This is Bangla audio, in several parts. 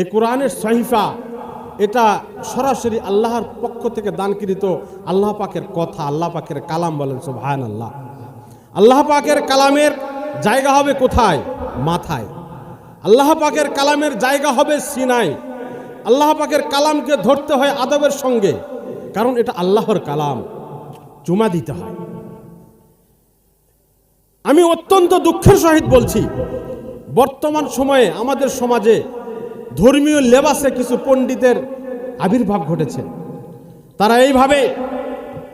এই কোরআনের সহিফা, এটা সরাসরি আল্লাহর পক্ষ থেকে দানকৃত আল্লাহ পাকের কথা, আল্লাহ পাকের কালাম বলেন সুবহান আল্লাহ আল্লাহ পাকের কালামের জায়গা হবে কোথায়? মাথায়। আল্লাহ পাকের কালামের জায়গা হবে সিনাই। আল্লাহ পাকের কালামকে ধরতে হয় আদবের সঙ্গে, কারণ এটা আল্লাহর কালাম। চুমা দিতে হয়। আমি অত্যন্ত দুঃখের সহিত বলছি, বর্তমান সময়ে আমাদের সমাজে ধর্মীয় লেবাসে কিছু পণ্ডিতের আবির্ভাব ঘটেছে। তারা এইভাবে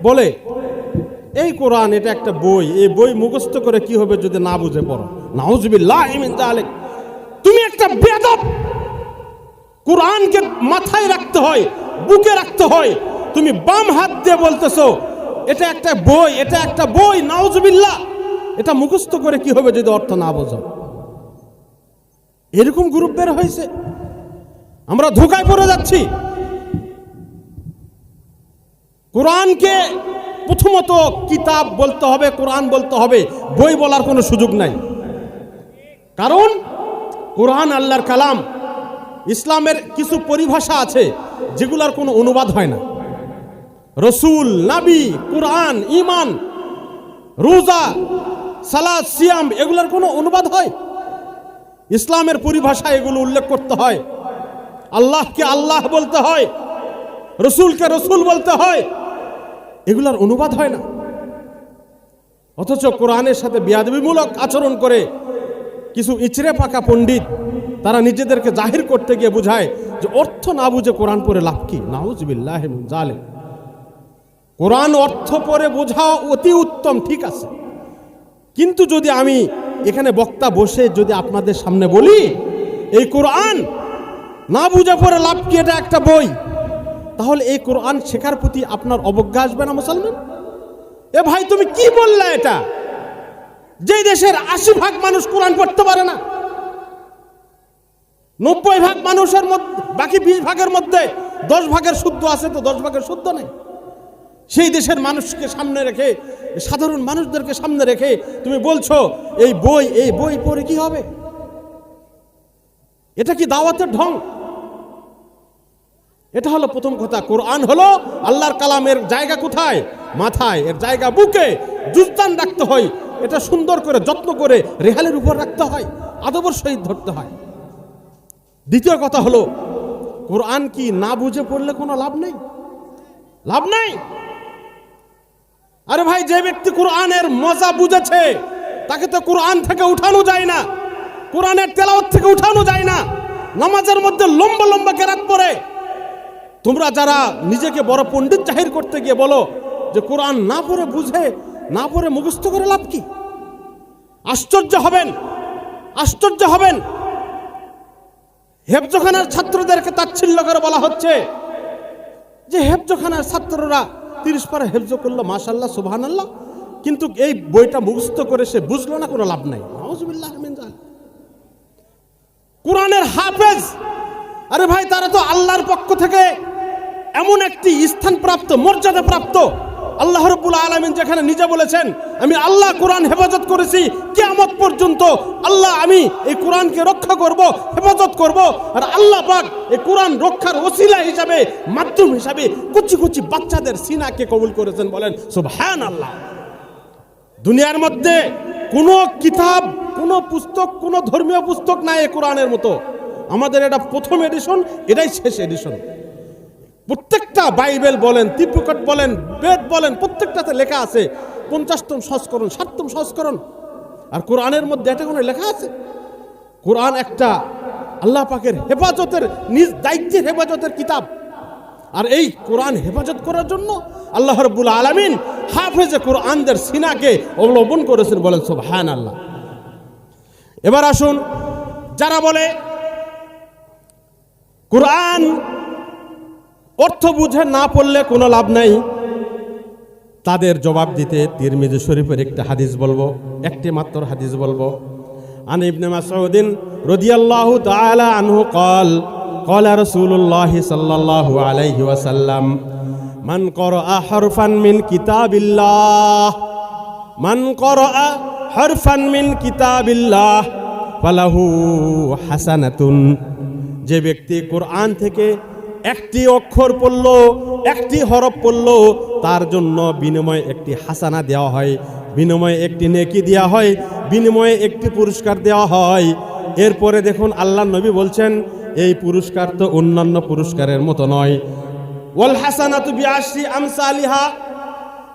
বলে, এই কোরআন, এটা একটা বই। এই বই মুখস্থ করে কি হবে যদি না বুঝে পড়ো? নাউজবিল্লাহ তুমি একটা বেদব। কোরআনকে মাথায় রাখতে হয়, বুকে রাখতে হয়। তুমি বাম হাত দিয়ে বলতেছো, এটা একটা বই, এটা একটা বই, নাউজবিল্লাহ। এটা মুখস্থ করে কি হবে যদি অর্থ না বোঝো? এরকম গ্রুপ বের হয়েছে। আমরা ধোকায় পড়ে যাচ্ছি। কোরআনকে প্রথমত কিতাব বলতে হবে, কোরআন বলতে হবে, বই বলার কোনো সুযোগ নাই। কারণ কোরআন আল্লাহর কালাম, ইসলামের কিছু পরিভাষা আছে যেগুলার কোনো অনুবাদ হয় না। রসুল, নাবি, কোরআন ইমান রোজা, সালাদ, সিয়াম, এগুলার কোনো অনুবাদ হয়? ইসলামের পরিভাষা এগুলো উল্লেখ করতে হয়। আল্লাহকে আল্লাহ বলতে হয়, রসুলকে রসুল বলতে হয়। এগুলার অনুবাদ হয় না। অথচ কোরআনের সাথে বিয়াদবিমূলক আচরণ করে কিছু ইচড়ে পাকা পণ্ডিত, তারা নিজেদেরকে জাহির করতে গিয়ে বুঝায় যে অর্থ না বুঝে কোরআন পড়ে লাভ কি? জালে কোরআন অর্থ পরে বোঝা অতি উত্তম, ঠিক আছে। কিন্তু যদি আমি এখানে বক্তা বসে যদি আপনাদের সামনে বলি, এই কোরআন না বুঝে পড়ে লাভ কি? এটা একটা বই। তাহলে এই কোরআন শেখার প্রতি আপনার অবজ্ঞা আসবে না মুসলমান? এ ভাই, তুমি কি বললে এটা? যে দেশের আশি ভাগ মানুষ কোরআন পড়তে পারে না, নব্বই ভাগ মানুষের মধ্যে, বাকি বিশ ভাগের মধ্যে দশ ভাগের শুদ্ধ আছে তো দশ ভাগের শুদ্ধ নেই? সেই দেশের মানুষকে সামনে রেখে, সাধারণ মানুষদেরকে সামনে রেখে তুমি বলছো, এই বই এই বই পড়ে কি হবে? এটা কি দাওয়াতের ঢং? এটা হলো প্রথম কথা। কোরআন হলো আল্লাহর কালামের জায়গা কোথায়? মাথায়। এর জায়গা বুকে। জুস্তান রাখতে হয়। এটা সুন্দর করে, যত্ন করে রেহালের উপর রাখতে হয়। আদবর সহিত ধরতে হয়। দ্বিতীয় কথা হলো, কোরআন কি না বুঝে পড়লে কোনো লাভ নেই? লাভ নাই? আরে ভাই, যে ব্যক্তি কোরআনের মজা বুঝেছে, তাকে তো কোরআন থেকে উঠানো যায় না। কোরআনের তেলাওয়াত থেকে উঠানো যায় না। নামাজের মধ্যে লম্বা লম্বা কেরাত পড়ে। তোমরা যারা নিজেকে বড় পণ্ডিত জাহির করতে গিয়ে বলো যে কোরআন না পড়ে বুঝে, না পড়ে মুখস্থ করে লাভ কি? আশ্চর্য হবেন আশ্চর্য হবেন। হেফজখানার ছাত্রদেরকে তাচ্ছিল্য করে বলা হচ্ছে যে হেফজখানার ছাত্ররা তিরিশ পারে হেফজ করল মাশাল্লাহ সুবহান আল্লাহ কিন্তু এই বইটা মুখস্থ করে সে বুঝলো না, কোনো লাভ নাই। কোরআনের হাফেজ, আরে ভাই, তারা তো আল্লাহর পক্ষ থেকে এমন একটি স্থান প্রাপ্ত মর্যাদা প্রাপ্ত আল্লাহ রব্বুল আলমিন যেখানে নিজে বলেছেন, আমি আল্লাহ কোরআন হেফাজত করেছি, কেয়ামত পর্যন্ত আল্লাহ আমি এই কোরআনকে রক্ষা করব, হেফাজত করব। আর আল্লাহ পাক এই কোরআন রক্ষার ওসিলা হিসাবে, মাধ্যম হিসাবে কুচি কুচি বাচ্চাদের সিনাকে কবুল করেছেন বলেন সব সুবহান আল্লাহ দুনিয়ার মধ্যে কোনো কিতাব, কোনো পুস্তক, কোনো ধর্মীয় পুস্তক নাই এ কোরআনের মতো। আমাদের এটা প্রথম এডিশন এটাই শেষ এডিশন প্রত্যেকটা বাইবেল বলেন তিব্রকট বলেন, বেদ বলেন, প্রত্যেকটাতে লেখা আছে পঞ্চাশতম সংস্করণ ষাটতম সংস্করণ। আর কোরআনের মধ্যে এটা কোনো লেখা আছে, কোরআন একটা আল্লাহ পাকের হেফাজতের, নিজ দায়িত্বের হেফাজতের কিতাব। আর এই কোরআন হেফাজত করার জন্য আল্লাহ রব্বুল আলমিন হাফেজে কোরআনদের সিনাকে অবলম্বন করেছেন বলেন সব হ্যান আল্লাহ এবার আসুন, যারা বলে, কোরআন অর্থ বুঝে না পড়লে কোনো লাভ নাই তাদের জবাব দিতে তিরমিজি শরীফের একটা হাদিস বলবো একটি মাত্র হাদিস বলবো আন ইবনে মাসউদিন রাদিয়াল্লাহু তাআলা আনহু قال قال رسول الله صلى الله عليه وسلم من قرأ حرفا من كتاب الله من قرأ حرفا من كتاب الله فله حسنة যে ব্যক্তি কোরআন থেকে একটি অক্ষর পড়ল, একটি হরফ পড়ল, তার জন্য বিনিময়ে একটি হাসানা দেওয়া হয়, বিনিময়ে একটি নেকি দেওয়া হয়, বিনিময়ে একটি পুরস্কার দেওয়া হয়। এরপরে দেখুন আল্লাহ নবী বলছেন, এই পুরস্কার তো অন্যান্য পুরস্কারের মতো নয়। ওয়াল হাসানাতু আমসা আলিহা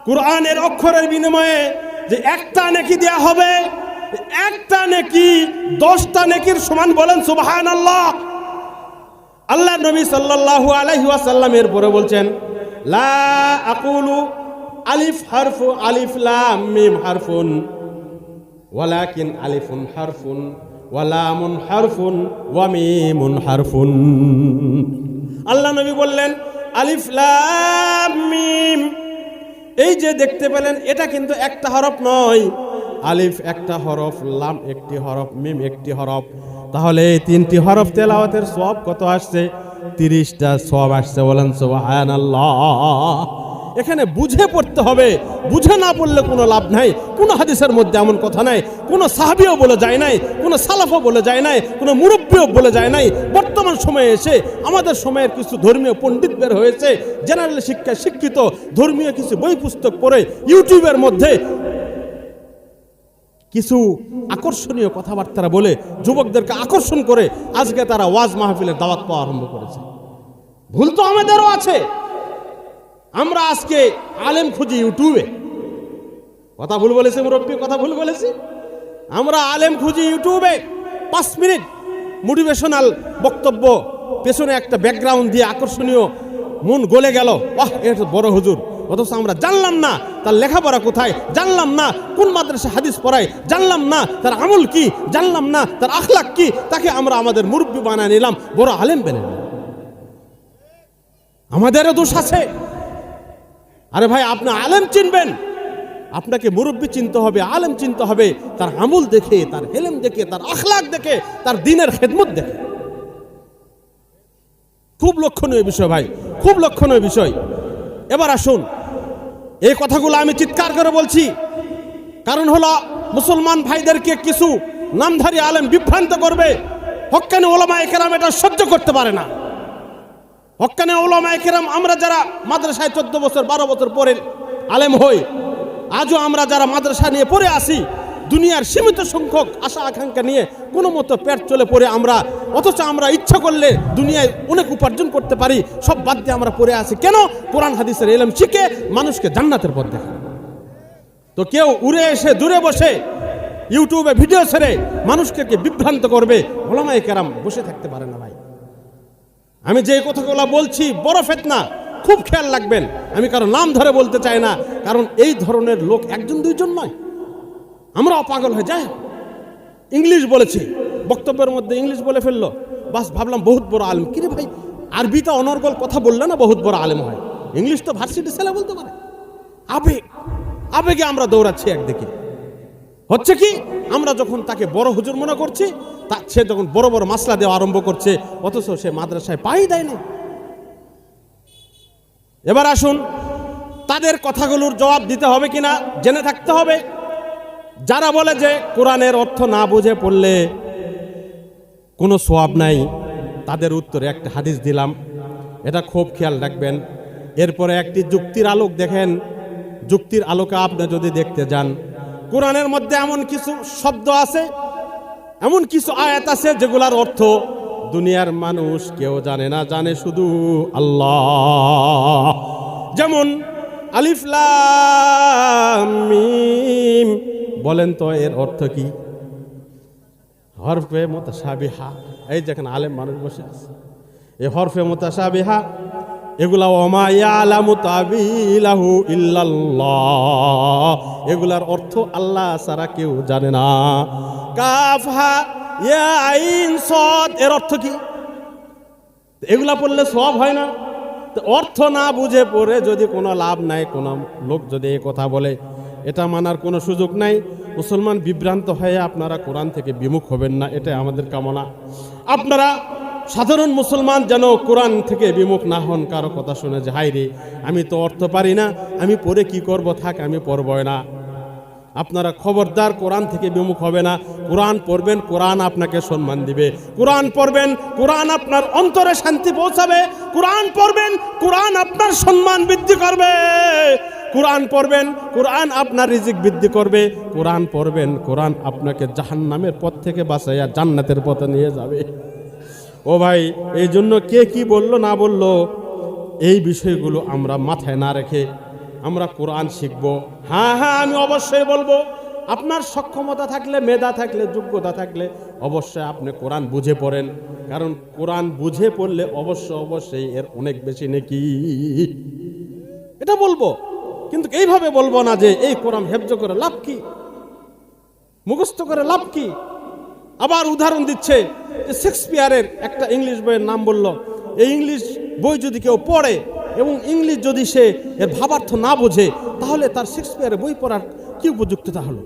কোরআনের অক্ষরের বিনিময়ে যে একটা নেকি দেয়া হবে, একটা নেকি, দশটা নেকির সমান বলেন সুবাহান আল্লাহ আল্লাহ নবী আলাইহি ওয়াসাল্লাম এরপরে বলছেন, লা আকুলু আলিফ হারফু আলিফ লাম হারফুন, ওয়ালাকিন আলিফুন হারফুন ওয়ালামুন হারফুন, ওয়া মিমুন হারফুন। আল্লাহ নবী বললেন, আলিফ লাম মিম। এই যে দেখতে পেলেন, এটা কিন্তু একটা হরফ নয়। আলিফ একটা হরফ, লাম একটি হরফ, মিম একটি হরফ। তাহলে এই তিনটি হরফ তেলাওয়াতের সব কত আসছে? তিরিশটা সব আসছে, বলেন সোহান এখানে বুঝে পড়তে হবে, বুঝে না পড়লে কোনো লাভ নাই। কোনো হাদিসের মধ্যে এমন কথা নাই, কোনো সাহাবিও বলে যায় নাই, কোনো সালাফও বলে যায় নাই, কোনো মুরব্বীও বলে যায় নাই। বর্তমান সময়ে এসে আমাদের সময়ের কিছু ধর্মীয় পণ্ডিত বের হয়েছে জেনারেল শিক্ষায় শিক্ষিত, ধর্মীয় কিছু বই পুস্তক পড়ে, ইউটিউবের মধ্যে কিছু আকর্ষণীয় কথাবার্তা বলে যুবকদেরকে আকর্ষণ করে আজকে তারা ওয়াজ মাহফিলের দাওয়াত পাওয়া আরম্ভ করেছে। ভুল তো আমাদেরও আছে। আমরা আজকে আলেম খুঁজি ইউটিউবে। কথা ভুল বলেছি মুরব্বী, কথা ভুল বলেছি? আমরা আলেম খুঁজি ইউটিউবে পাঁচ মিনিট মোটিভেশনাল বক্তব্য, পেছনে একটা ব্যাকগ্রাউন্ড দিয়ে আকর্ষণীয় মন গলে গেল। বাহ এটা বড় হুজুর। অথচ আমরা জানলাম না তার লেখাপড়া কোথায়, জানলাম না কোন মাদ্রাসা হাদিস পড়ায়, জানলাম না তার আমল কি, জানলাম না তার আখলাক কি, তাকে আমরা আমাদের মুরব্বী বানায় নিলাম, বড় আলেম বেনে আমাদেরও দোষ আছে। আরে ভাই, আপনি আলেম চিনবেন। আপনাকে মুরব্বী চিনতে হবে, আলেম চিনতে হবে, তার আমল দেখে, তার হেলেম দেখে, তার আখলাক দেখে, তার দিনের খেদমত দেখে। খুব লক্ষণীয় বিষয় ভাই, খুব লক্ষণীয় বিষয়। এবার আসুন এই কথাগুলো আমি চিৎকার করে বলছি। কারণ হলো মুসলমান ভাইদেরকে কিছু নামধারী আলেম বিভ্রান্ত করবে। হকানি ওলামা একেরাম এটা সহ্য করতে পারে না। হকানি ওলামা একেরাম আমরা যারা মাদ্রাসায় চোদ্দ বছর, বারো বছর পরে আলেম হই, আজও আমরা যারা মাদ্রাসা নিয়ে পড়ে আসি দুনিয়ার সীমিত সংখ্যক আশা আকাঙ্ক্ষা নিয়ে কোনো মতো পেট চলে পড়ে আমরা, অথচ আমরা ইচ্ছা করলে দুনিয়ায় অনেক উপার্জন করতে পারি, সব বাদ দিয়ে আমরা পড়ে আসি কেন? কোরআন হাদিসের এলম শিখে মানুষকে জান্নাতের পথ দেখা তো কেউ উড়ে এসে, দূরে বসে ইউটিউবে ভিডিও ছেড়ে মানুষকে বিভ্রান্ত করবে? ওলামাই কেরাম বসে থাকতে পারে না ভাই। আমি যে কথাগুলো বলছি, বড় ফেতনা, খুব খেয়াল রাখবেন। আমি কারও নাম ধরে বলতে চাই না, কারণ এই ধরনের লোক একজন দুইজন নয়। আমরাও পাগল হয়ে যায় ইংলিশ বলেছি। বক্তব্যের মধ্যে ইংলিশ বলে ফেলল। বাস ভাবলাম বহুত বড় আলেম। কিরে ভাই আরবিটা অনর্গল কথা বললে না বহুত বড় আলেম হয়? ইংলিশ তো ভার্সিটি ছেলে বলতে পারে। আবেগ আবেগে আমরা দৌড়াচ্ছি একদিকে। হচ্ছে কি, আমরা যখন তাকে বড় হুজুর মনে করছি, তা সে যখন বড় বড় মাসলা দেওয়া আরম্ভ করছে, অথচ সে মাদ্রাসায় পাই দেয়নি এবার আসুন, তাদের কথাগুলোর জবাব দিতে হবে কিনা, জেনে থাকতে হবে। যারা বলে যে কোরআনের অর্থ না বুঝে পড়লে কোনো সোয়াব নাই, তাদের উত্তরে একটা হাদিস দিলাম। এটা খুব খেয়াল রাখবেন। এরপরে একটি যুক্তির আলোক দেখেন। যুক্তির আলোকে আপনি যদি দেখতে যান, কোরআনের মধ্যে এমন কিছু শব্দ আছে, এমন কিছু আয়াত আছে যেগুলার অর্থ দুনিয়ার মানুষ কেউ জানে না, জানে শুধু আল্লাহ। যেমন আলিফ লাম মিম বলেন তো, এর অর্থ কি? হরফে মোতাসাবিহা এই যেখানে আলেম মানুষ বসে আছে। এই হরফে মোতাসাবিহা এগুলা ওমা ইয়ালামু ইল্লাল্লাহ। এগুলার অর্থ আল্লাহ ছাড়া কেউ জানে না। কাফহা ইয়া, আইন সদ এর অর্থ কি? এগুলা পড়লে সব হয় না। অর্থ না বুঝে পড়ে যদি কোনো লাভ নাই, কোনো লোক যদি এই কথা বলে এটা মানার কোনো সুযোগ নাই। মুসলমান বিভ্রান্ত হয়ে আপনারা কোরআন থেকে বিমুখ হবেন না, এটাই আমাদের কামনা। আপনারা সাধারণ মুসলমান যেন কোরআন থেকে বিমুখ না হন, কারও কথা শুনে যে হাই রে, আমি তো অর্থ পারি না, আমি পরে কি করব, থাক, আমি পড়বই না। আপনারা খবরদার, কোরআন থেকে বিমুখ হবে না। কোরআন পড়বেন, কোরআন আপনাকে সম্মান দিবে। কোরআন পড়বেন, কোরআন আপনার অন্তরে শান্তি পৌঁছাবে। কোরআন পড়বেন, কোরআন আপনার সম্মান বৃদ্ধি করবে। কোরআন পড়বেন, কোরআন আপনার রিজিক বৃদ্ধি করবে, কোরআন পড়বেন, কোরআন আপনাকে জাহান্নামের পথ থেকে বাঁচাইয়া জান্নাতের পথে নিয়ে যাবে। ও ভাই, এই জন্য কে কি বলল না বলল, এই বিষয়গুলো আমরা মাথায় না রেখে আমরা কোরআন শিখব। হ্যাঁ হ্যাঁ আমি অবশ্যই বলব, আপনার সক্ষমতা থাকলে, মেধা থাকলে, যোগ্যতা থাকলে অবশ্যই আপনি কোরআন বুঝে পড়েন। কারণ কোরআন বুঝে পড়লে অবশ্য, অবশ্যই এর অনেক বেশি নাকি। এটা বলব। কিন্তু এইভাবে বলব না যে এই কোরআন হেফজ করে লাভ কি? মুখস্থ করে লাভ কি? আবার উদাহরণ দিচ্ছে যে শেক্সপিয়ারের একটা ইংলিশ বইয়ের নাম বলল, এই ইংলিশ বই যদি কেউ পড়ে এবং ইংলিশ যদি সে এর ভাবার্থ না বোঝে, তাহলে তার শেক্সপিয়ারের বই পড়ার কি উপযুক্ততা হলো?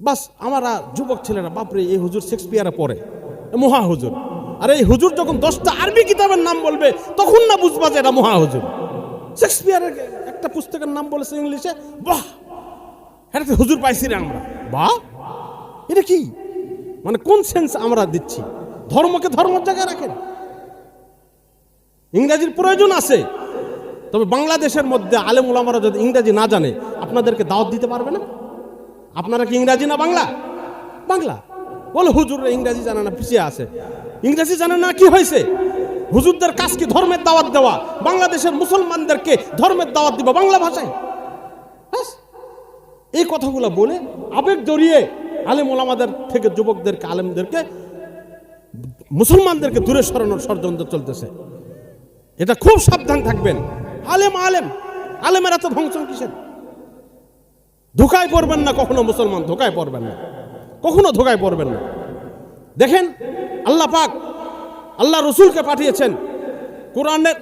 বাস আমরা যুবক ছেলেরা, বাপরে, এই হুজুর শেক্সপিয়ারে পড়ে মহা হুজুর। আর এই হুজুর যখন দশটা আরবি কিতাবের নাম বলবে, তখন না বুঝবা যে এটা মহা হুজুর। শেক্সপিয়ারের একটা পুস্তকের নাম বলেছে ইংলিশে, বাহ! এটা তো হুজুর পাইছি রে আমরা। বাহ! এটা কি? মানে কোন সেন্স আমরা দিচ্ছি? ধর্মকে ধর্মের জায়গায় রাখেন। ইংরাজির প্রয়োজন আছে। তবে বাংলাদেশের মধ্যে আলেম ওলামারা যদি ইংরাজি না জানে, আপনাদেরকে দাওয়াত দিতে পারবে না? আপনারা কি ইংরাজি না বাংলা? বাংলা। বলে হুজুর ইংরাজি জানে না, পিছিয়ে আছে। ইংরাজি জানে না কি হয়েছে? হুজুরদের কাজ কি ধর্মের দাওয়াত দেওয়া, বাংলাদেশের মুসলমানদেরকে ধর্মের দাওয়াত দিব বাংলা ভাষায়। এই কথাগুলো বলে আবেগ জড়িয়ে আলেম ওলামাদের থেকে যুবকদেরকে, আলেমদেরকে, মুসলমানদেরকে দূরে সরানোর ষড়যন্ত্র চলতেছে। এটা খুব সাবধান থাকবেন। আলেম আলেম। আলেমের এত ভংসন কিসের? ধোকায় পড়বেন না কখনো মুসলমান, ধোকায় পড়বেন না। কখনো ধোকায় পড়বেন না। দেখেন, আল্লাহ পাক আল্লাহ রসুলকে পাঠিয়েছেন কোরআনের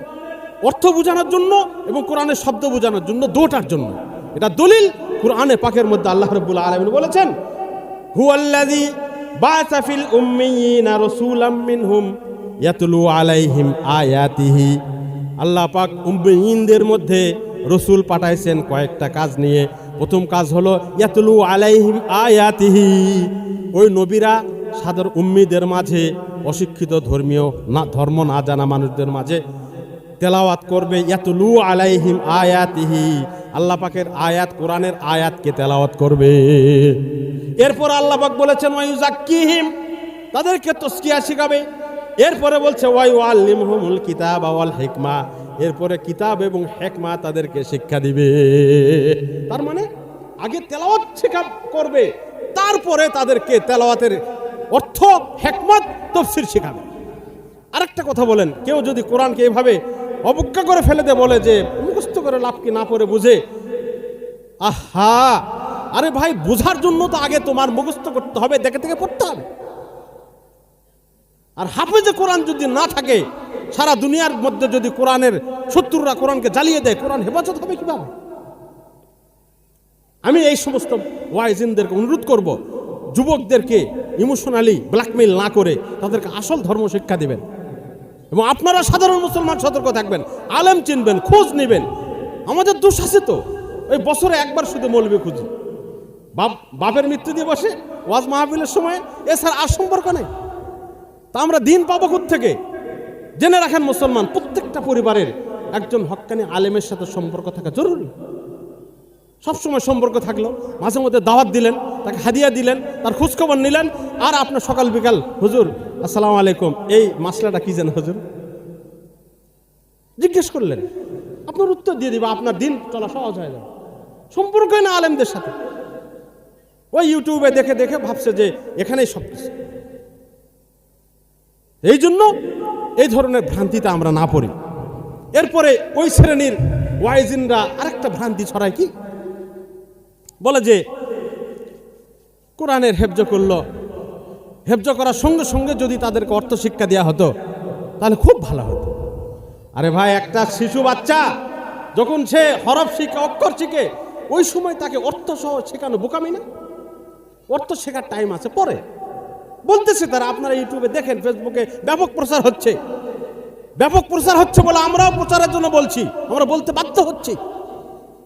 অর্থ বোঝানোর জন্য এবং কোরআনের শব্দ বোঝানোর জন্য, দুটার জন্য। এটা দলিল কোরআনে পাকের মধ্যে আল্লাহ রব্বুল আলমিন বলেছেন, হুয়াল্লাযী বাআসা ফিল উম্মিয়িনা রাসূলাম মিনহুম ইয়াতলু আলাইহিম আয়াতিহি। আল্লাহ পাক উম্মিয়িনদের মধ্যে রসুল পাঠাইছেন কয়েকটা কাজ নিয়ে। প্রথম কাজ হলো ইয়াতলু আলাইহিম আয়াতিহি। ওই নবীরা সাধারণ উম্মিদের মাঝে, অশিক্ষিত ধর্মীয় না, ধর্ম না জানা মানুষদের মাঝে তেলাওয়াত করবে, ইয়াতলু আলাইহিম আয়াতিহি। আল্লাহ পাকের আয়াত, কোরআনের আয়াতকে তেলাওয়াত করবে। এরপর আল্লাহ পাক বলেছেন ওয়াইজাক্কিহিম তাদেরকে তসকিয়া শিখাবে। এরপরে বলছে ওয়াই ওয়াল্লিমহুমুল কিতাব ওয়াল হিকমা এরপরে কিতাব এবং হেকমা তাদেরকে শিক্ষা দিবে। তার মানে আগে তেলাওয়াত শিক্ষা করবে, তারপরে তাদেরকে তেলাওয়াতের অর্থ, হেকমত, তফসির শেখাবে। আরেকটা কথা বলেন, কেউ যদি কোরআনকে এভাবে অবজ্ঞা করে ফেলে দে বলে যে মুখস্থ করে লাভ কি না পড়ে বুঝে, আহা! আরে ভাই, বোঝার জন্য তো আগে তোমার মুখস্থ করতে হবে দেখে দেখে পড়তে হবে। আর হাফেজে কোরআন যদি না থাকে, সারা দুনিয়ার মধ্যে যদি কোরআনের শত্রুরা কোরআনকে জ্বালিয়ে দেয়, কোরআন হেফাজত হবে কীভাবে? আমি এই সমস্ত ওয়াইজিনদেরকে অনুরোধ করব, যুবকদেরকে ইমোশনালি ব্ল্যাকমেইল না করে তাদেরকে আসল ধর্ম শিক্ষা দেবেন। এবং আপনারা সাধারণ মুসলমান সতর্ক থাকবেন, আলেম চিনবেন, খোঁজ নেবেন। আমাদের দোষ আছে তো ওই বছরে একবার শুধু মৌলবি খুঁজি। বাপ, বাপের মৃত্যু দিবসে ওয়াজ মাহফিলের সময় এছাড়া আর সম্পর্ক নেই। তা আমরা দিন পাবো থেকে জেনে রাখেন মুসলমান, প্রত্যেকটা পরিবারের একজন হক্কানি আলেমের সাথে সম্পর্ক থাকা জরুরি। সবসময় সম্পর্ক থাকল। মাঝে মধ্যে দাওয়াত দিলেন, তাকে হাদিয়া দিলেন, তার খোঁজখবর নিলেন, আর আপনার সকাল বিকাল, হুজুর, আসসালামু আলাইকুম, এই মাসলাটা কি যেন, হুজুর? জিজ্ঞেস করলেন। আপনার উত্তর দিয়ে দিবা, আপনার দিন চলা সহজ হয়ে যাবে। সম্পর্কই না আলেমদের সাথে। ওই ইউটিউবে দেখে দেখে ভাবছে যে এখানেই সব কিছু। এই জন্য এই ধরনের ভ্রান্তিতে আমরা না পড়ি। এরপরে ওই শ্রেণির ওয়াইজিনরা আরেকটা ভ্রান্তি ছড়ায় কি? বলে যে, কোরআনের হেফজ করল। হেফজ করার সঙ্গে সঙ্গে যদি তাদেরকে অর্থ শিক্ষা দেওয়া হতো, তাহলে খুব ভালো হতো। আরে ভাই, একটা শিশু বাচ্চা, যখন সে হরফ শিখে, অক্ষর শিখে, ওই সময় তাকে অর্থ সহ শেখানো বোকামি না? অর্থ শেখার টাইম আছে, পরে। বলতেছে তারা, আপনারা ইউটিউবে দেখেন ফেসবুকে ব্যাপক প্রচার হচ্ছে। ব্যাপক প্রচার হচ্ছে বলে আমরাও প্রচারের জন্য বলছি। আমরা বলতে বাধ্য হচ্ছি।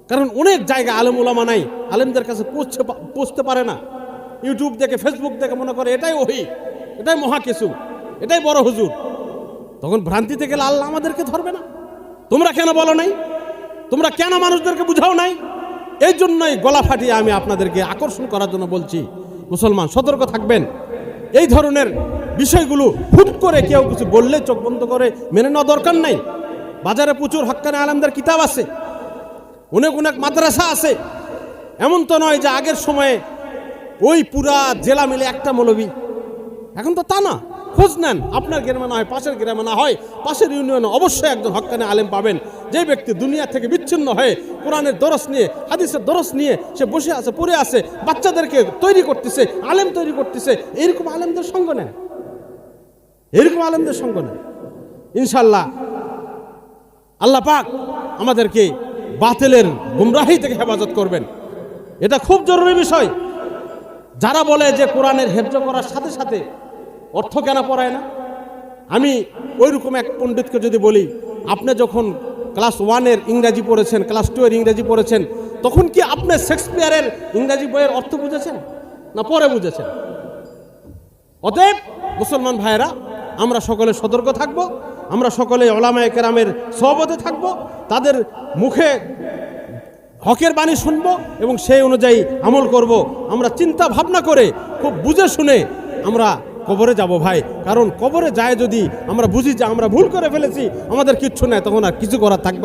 কারণ অনেক জায়গা আলেম ওলামা নাই, আলেমদের কাছে পৌঁছতে পৌঁছতে পারে না। ইউটিউব দেখে ফেসবুক দেখে মনে করে, এটাই ওহি, এটাই মহা কিছু, এটাই বড় হুজুর। তখন ভ্রান্তিতে গেলে আল্লাহ আমাদেরকে ধরবে না। তোমরা কেন বলো নাই? তোমরা কেন মানুষদেরকে বুঝাও নাই? এই জন্যই গলা ফাটিয়ে আমি আপনাদেরকে আকর্ষণ করার জন্য বলছি। মুসলমান, সতর্ক থাকবেন। এই ধরনের বিষয়গুলো হুট করে কেউ কিছু বললে চোখ বন্ধ করে মেনে নেওয়া দরকার নাই। বাজারে প্রচুর হক্কানে আলমদের কিতাব আছে, অনেক অনেক মাদ্রাসা আছে। এমন তো নয় যে আগের সময়ে ওই পুরা জেলা মিলে একটা মৌলবী। এখন তো তা না। খোঁজ নেন। আপনার গ্রামে না হয়, পাশের গ্রামে না হয়, পাশের ইউনিয়নে অবশ্যই একজন হক্কানে আলেম পাবেন। যে ব্যক্তি দুনিয়া থেকে বিচ্ছিন্ন হয়ে কোরআনের দরস নিয়ে, হাদিসের দরস নিয়ে সে বসে আছে, পড়ে আছে, বাচ্চাদেরকে তৈরি করতেছে, আলেম তৈরি করতেছে, এরকম আলেমদের সঙ্গ নেন। এরকম আলেমদের সঙ্গ নেন। ইনশাল্লাহ আল্লাহ পাক আমাদেরকে বাতিলের গুমরাহি থেকে হেফাজত করবেন। এটা খুব জরুরি বিষয়। যারা বলে যে কোরআনের হেফজ করার সাথে সাথে অর্থ কেন পড়ায় না? আমি ওইরকম এক পণ্ডিতকে যদি বলি, আপনি যখন ক্লাস ওয়ানের ইংরাজি পড়েছেন ক্লাস টু এর ইংরাজি পড়েছেন, তখন কি আপনি শেক্সপিয়ারের ইংরাজি বইয়ের অর্থ বুঝেছেন? না, পরে বুঝেছেন। অতএব, মুসলমান ভাইয়েরা, আমরা সকলে সতর্ক থাকব, আমরা সকলে ওলামায় কেরামের সহবতে থাকব, তাদের মুখে হকের বাণী শুনব এবং সেই অনুযায়ী আমল করব। আমরা চিন্তা ভাবনা করে, খুব বুঝে শুনে আমরা কবরে যাব ভাই। কারণ কবরে যায় যদি আমরা বুঝি যে আমরা ভুল করে ফেলেছি, আমাদের কিচ্ছু নেই, তখন আর কিছু করার থাকবে